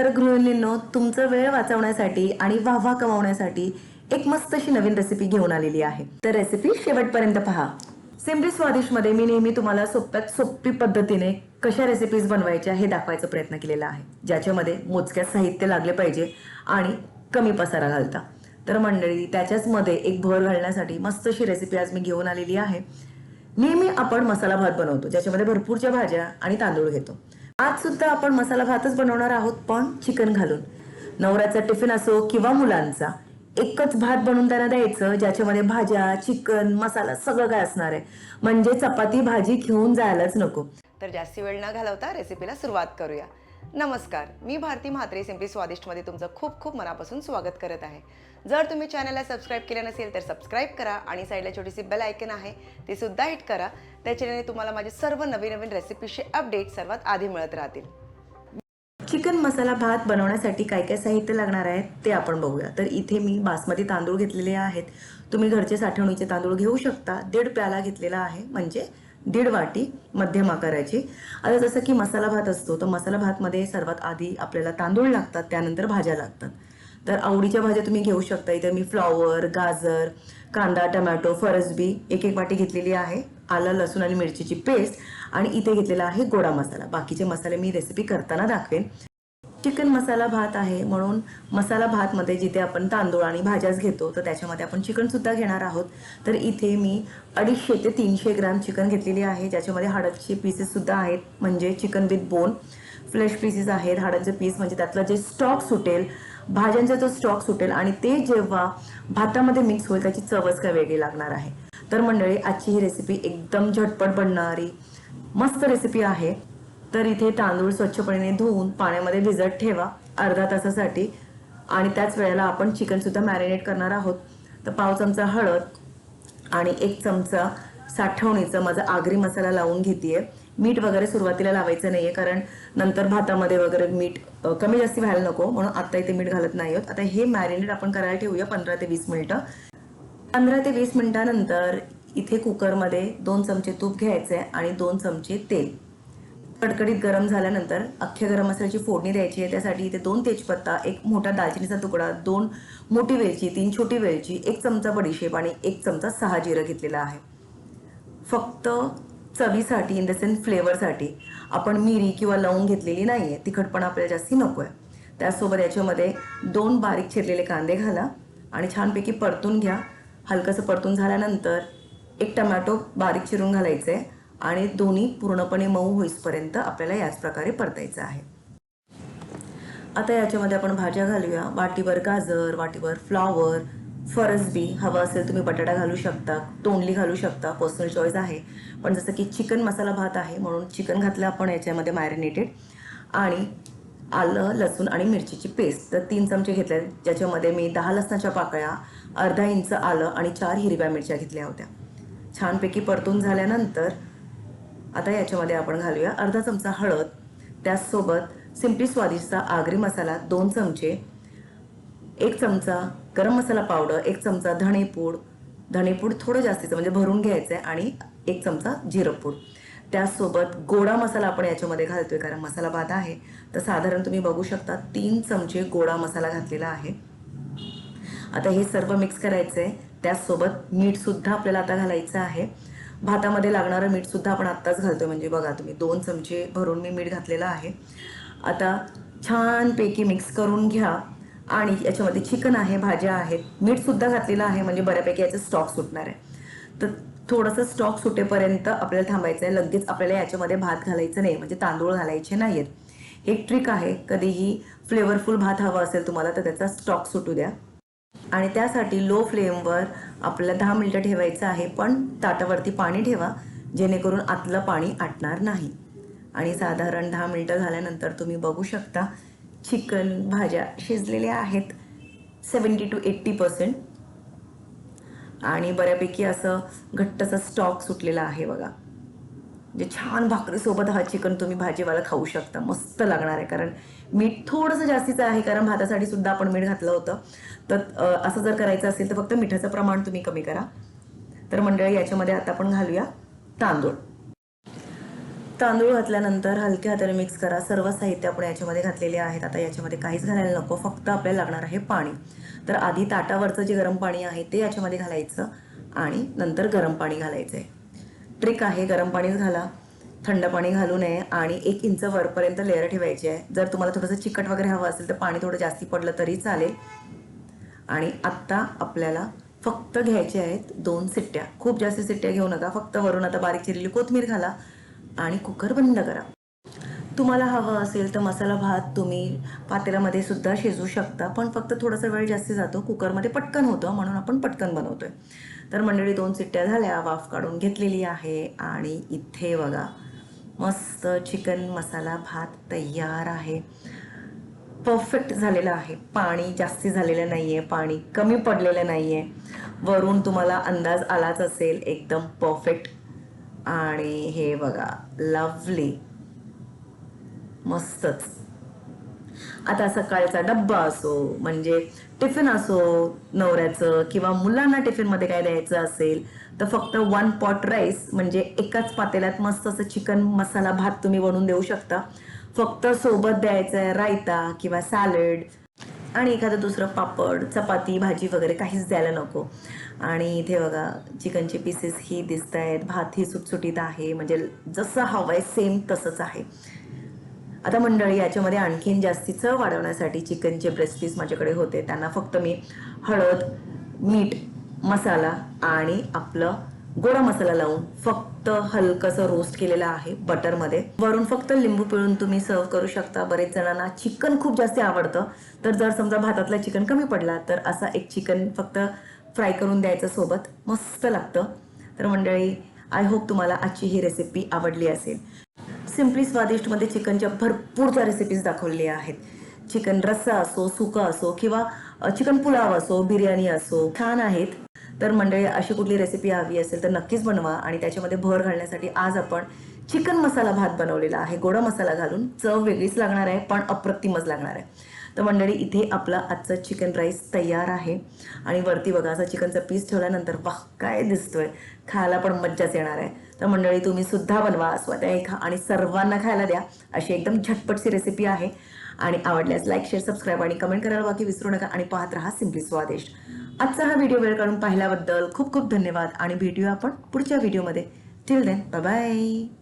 तर गृहिणींनो तुमचा वेळ वाचवण्यासाठी आणि वाहवा कमावण्यासाठी एक मस्त अशी नवीन रेसिपी घेऊन आलेली आहे. तर रेसिपी शेवटपर्यंत पहा. सिम्पली स्वादिष्टमध्ये मी नेहमी तुम्हाला सोप्यात सोपी पद्धतीने कशा रेसिपीज बनवायच्या हे दाखवायचा प्रयत्न केलेला आहे. ज्याच्यामध्ये मोजक्यात साहित्य लागले पाहिजे आणि कमी पसारा घालता. तर मंडळी त्याच्याच मध्ये एक भर घालण्यासाठी मस्त अशी रेसिपी आज मी घेऊन आलेली आहे. नेहमी आपण मसाला भात बनवतो ज्याच्यामध्ये भरपूरच्या भाज्या आणि तांदूळ घेतो. आज सुद्धा आपण मसाला भातच बनवणार आहोत पण चिकन घालून. नवऱ्याचा टिफिन असो किंवा मुलांचा एकच भात बनवून त्यांना द्यायचं ज्याच्यामध्ये भाज्या चिकन मसाला सगळं काय असणार आहे. म्हणजे चपाती भाजी घेऊन जायलाच नको. तर जास्ती वेळ न घालवता रेसिपीला सुरुवात करूया. नमस्कार. मी भारती म्हात्रे सिम्पली स्वादिष्टमध्ये तुमचं खूप खूप मनापासून स्वागत करत आहे. जर तुम्ही चॅनलला सबस्क्राईब केलं नसेल तर सबस्क्राईब करा आणि साईडला छोटीशी बेल आयकन आहे ते सुद्धा हिट करा. त्याच्याने तुम्हाला माझे सर्व नवीन नवीन रेसिपीचे अपडेट सर्वात आधी मिळत राहतील. चिकन मसाला भात बनवण्यासाठी काय काय साहित्य लागणार आहे ते आपण बघूया. तर इथे मी बासमती तांदूळ घेतलेले आहेत. तुम्ही घरचे साठवणीचे तांदूळ घेऊ शकता. दीड प्याला घेतलेला आहे म्हणजे दीड वाटी मध्यम आकाराची. आता जसं की मसाला भात असतो तर मसाला भातमध्ये सर्वात आधी आपल्याला तांदूळ लागतात त्यानंतर भाज्या लागतात. तर आवडीच्या भाज्या तुम्ही घेऊ शकता. इथे मी फ्लॉवर गाजर कांदा टमॅटो फरसबी एक एक वाटी घेतलेली आहे. आलं लसूण आणि मिरचीची पेस्ट आणि इथे घेतलेला आहे गोडा मसाला. बाकीचे मसाले मी रेसिपी करताना दाखवेन. चिकन मसाला भात आहे म्हणून मसाला भातमध्ये जिथे आपण तांदूळ आणि भाज्याच घेतो तर त्याच्यामध्ये आपण चिकनसुद्धा घेणार आहोत. तर इथे मी अडीचशे ते तीनशे ग्रॅम चिकन घेतलेली आहे ज्याच्यामध्ये हाडाचे पीसेससुद्धा आहेत म्हणजे chicken with bone flesh pieces आहेत हाडांचे पीस म्हणजे त्यातला जे स्टॉक सुटेल भाज्यांचा जो स्टॉक सुटेल आणि ते जेव्हा भातामध्ये मिक्स होईल त्याची चवच काय वेगळी लागणार आहे. तर मंडळी आजची ही रेसिपी एकदम झटपट बनणारी मस्त रेसिपी आहे. तर इथे तांदूळ स्वच्छपणे धुवून पाण्यामध्ये भिजत ठेवा अर्धा तासासाठी. आणि त्याच वेळेला आपण चिकनसुद्धा मॅरिनेट करणार आहोत. तर पाव चमचा हळद आणि एक चमचा साठवणीचं माझा आगरी मसाला लावून घेतेय. मीठ वगैरे सुरुवातीला लावायचं नाहीये कारण नंतर भातामध्ये वगैरे मीठ कमी जास्ती व्हायला नको म्हणून आत्ता इथे मीठ घालत नाही आहोत. आता हे मॅरिनेट आपण करायला ठेवूया पंधरा ते वीस मिनिटं. पंधरा ते वीस मिनिटानंतर इथे कुकरमध्ये दोन चमचे तूप घ्यायचे आणि दोन चमचे तेल. कडकडीत गरम झाल्यानंतर अख्ख्या गरम मसाल्याची फोडणी द्यायची आहे. त्यासाठी इथे दोन तेजपत्ता एक मोठा दालचिनीचा तुकडा दोन मोठी वेलची तीन छोटी वेलची एक चमचा बडीशेप आणि एक चमचा सहा जिरं घेतलेला आहे. फक्त चवीसाठी इन द सेन्स फ्लेवरसाठी आपण मिरी किंवा लवंग घेतलेली नाही आहे तिखटपणा आपल्याला जास्ती नको आहे त्याचसोबत याच्यामध्ये दोन बारीक चिरलेले कांदे घाला आणि छानपैकी परतून घ्या. हलकंसं परतून झाल्यानंतर एक टमॅटो बारीक चिरून घालायचं आहे आणि दोन्ही पूर्णपणे मऊ होईसपर्यंत आपल्याला याच प्रकारे परतायचं आहे. आता याच्यामध्ये आपण भाज्या घालूया. वाटीवर गाजर वाटीवर फ्लॉवर फरसबी हवा असेल तुम्ही बटाटा घालू शकता तोंडली घालू शकता पर्सनल चॉईस आहे. पण जसं की चिकन मसाला भात आहे म्हणून चिकन घातलं आपण याच्यामध्ये मॅरिनेटेड आणि आलं लसूण आणि मिरचीची पेस्ट तर तीन चमचे घेतले ज्याच्यामध्ये मी दहा लसणाच्या पाकळ्या अर्धा इंच आलं आणि चार हिरव्या मिरच्या घेतल्या होत्या. छानपैकी परतून झाल्यानंतर आता याच्यामध्ये आपण घालूया अर्धा चमचा हळद. त्याचसोबत सिम्पली स्वादिष्टचा आगरी मसाला दोन चमचे एक चमचा गरम मसाला पावडर एक चमचा धणेपूड. धणेपूड थोडं जास्तीचं म्हणजे भरून घ्यायचं आहे आणि एक चमचा जिरपूड. त्याचसोबत गोडा मसाला आपण याच्यामध्ये घालतोय कारण मसाला बाधा आहे. तर साधारण तुम्ही बघू शकता तीन चमचे गोडा मसाला घातलेला आहे. आता हे सर्व मिक्स करायचं आहे त्याचसोबत मीठसुद्धा आपल्याला आता घालायचं आहे. भातामध्ये लागणारं मीठसुद्धा आपण आत्ताच घालतो म्हणजे बघा तुम्ही दोन चमचे भरून मी मीठ घातलेलं आहे. आता छानपैकी मिक्स करून घ्या. आणि याच्यामध्ये चिकन आहे भाज्या आहेत. मीठसुद्धा घातलेलं आहे म्हणजे बऱ्यापैकी याचं स्टॉक सुटणार आहे. तर थोडंसं स्टॉक सुटेपर्यंत आपल्याला थांबायचं आहे. लगेच आपल्याला याच्यामध्ये भात घालायचं नाही. म्हणजे तांदूळ घालायचे नाहीत एक ट्रिक आहे कधीही फ्लेवरफुल भात हवा असेल तुम्हाला तर त्याचा स्टॉक सुटू द्या. आणि त्यासाठी लो फ्लेमवर आपल्याला दहा मिनटं ठेवायचं आहे पण ताटावरती पाणी ठेवा जेणेकरून आतलं पाणी आटणार नाही. आणि साधारण दहा मिनटं झाल्यानंतर तुम्ही बघू शकता चिकन भाज्या शिजलेल्या आहेत सेवन्टी टू एट्टी पर्सेंट आणि बऱ्यापैकी असं घट्टचा स्टॉक सुटलेला आहे बघा. म्हणजे छान भाकरीसोबत हा चिकन तुम्ही भाजीवाला खाऊ शकता. मस्त लागणार आहे. कारण मीठ थोडंसं जास्तीचं आहे कारण भातासाठी सुद्धा आपण मीठ घातलं होतं. तर असं जर करायचं असेल तर फक्त मिठाचं प्रमाण तुम्ही कमी करा. तर मंडळी याच्यामध्ये आता आपण घालूया तांदूळ. तांदूळ घातल्यानंतर हलक्या हाताने मिक्स करा. सर्व साहित्य आपण याच्यामध्ये घातलेले आहेत. आता याच्यामध्ये काहीच घालायला नको. फक्त आपल्याला लागणार आहे पाणी. तर आधी ताटावरचं जे गरम पाणी आहे ते याच्यामध्ये घालायचं आणि नंतर गरम पाणी घालायचं आहे ट्रिक आहे गरम पाणीच घाला थंड पाणी घालू नये आणि एक इंच वरपर्यंत लेअर ठेवायची आहे. जर तुम्हाला थोडंसं चिकट वगैरे हवं असेल तर पाणी थोडं जास्ती पडलं तरी चालेल. आणि आत्ता आपल्याला फक्त घ्यायचे आहेत दोन सिट्ट्या. खूप जास्त सिट्ट्या घेऊ नका फक्त वरून आता बारीक चिरलेली कोथमीर घाला आणि कुकर बंद करा. तुम्हाला हवं असेल तर मसाला भात तुम्ही पातेल्यामध्ये सुद्धा शिजवू शकता पण फक्त थोडासा वेळ जास्ती जातो. कुकरमध्ये पटकन होतं म्हणून आपण पटकन बनवतोय. तर मंडळी दोन सिट्ट्या झाल्या. वाफ काढून घेतलेली आहे आणि इथे बघा मस्त चिकन मसाला भात तयार आहे. परफेक्ट झालेलं आहे. पाणी जास्ती झालेलं नाही आहे पाणी कमी पडलेलं नाही आहे वरून तुम्हाला अंदाज आलाच असेल एकदम परफेक्ट. आणि हे बघा लवली मस्तच. आता सकाळचा डब्बा असो म्हणजे टिफिन असो नवऱ्याचं किंवा मुलांना टिफिनमध्ये काय द्यायचं असेल तर फक्त वन पॉट राईस म्हणजे एकाच पातेल्यात मस्त असं चिकन मसाला भात तुम्ही बनवून देऊ शकता. फक्त सोबत द्यायचं आहे रायता किंवा सॅलड आणि एखादं दुसरं पापड चपाती भाजी वगैरे काहीच द्यायला नको. आणि इथे बघा चिकनचे पीसेस ही दिसत आहेत भात ही सुटसुटीत आहे म्हणजे जसं हवं आहे सेम तसंच आहे. आता मंडळी याच्यामध्ये आणखीन जास्ती चव वाढवण्यासाठी चिकनचे ब्रेस्ट पीस माझ्याकडे होते. त्यांना फक्त मी हळद मीठ मसाला आणि आपलं गोडा मसाला लावून फक्त हलकंसं रोस्ट केलेलं आहे बटरमध्ये. वरून फक्त लिंबू पिळून तुम्ही सर्व करू शकता. बरेच जणांना चिकन खूप जास्त आवडतं. तर जर समजा भातातला चिकन कमी पडला तर असा एक चिकन फक्त फ्राय करून द्यायचं सोबत मस्त लागतं. तर मंडळी आय होप तुम्हाला आजची ही रेसिपी आवडली असेल. सिम्पली स्वादिष्टमध्ये चिकनच्या भरपूरच्या रेसिपीज दाखवलेल्या आहेत. चिकन रस्सा असो सुका असो किंवा चिकन पुलाव असो बिर्याणी असो छान आहेत. तर मंडळी अशी कुठली रेसिपी हवी असेल तर नक्कीच बनवा आणि त्याच्यामध्ये भर घालण्यासाठी आज आपण चिकन मसाला भात बनवलेला आहे. गोडा मसाला घालून चव वेगळीच लागणार आहे पण अप्रतिमच लागणार आहे. तर मंडळी इथे आपला आजचा चिकन राईस तयार आहे. आणि वरती बघा असा चिकनचा पीस ठेवल्यानंतर वाह काय दिसतोय. खायला पण मज्जाच येणार आहे. तर मंडळी तुम्ही सुद्धा बनवा स्वतः खा आणि सर्वांना खायला द्या. अशी एकदम झटपटची रेसिपी आहे. आणि आवडल्यास लाईक शेअर सबस्क्राईब आणि कमेंट करायला बाकी विसरू नका आणि पाहत राहा सिम्पली स्वादिष्ट आजचा हा व्हिडिओ वेळ काढून पाहिल्याबद्दल खूप खूप धन्यवाद. आणि भेटूया आपण पुढच्या व्हिडिओमध्ये टिल देन बाय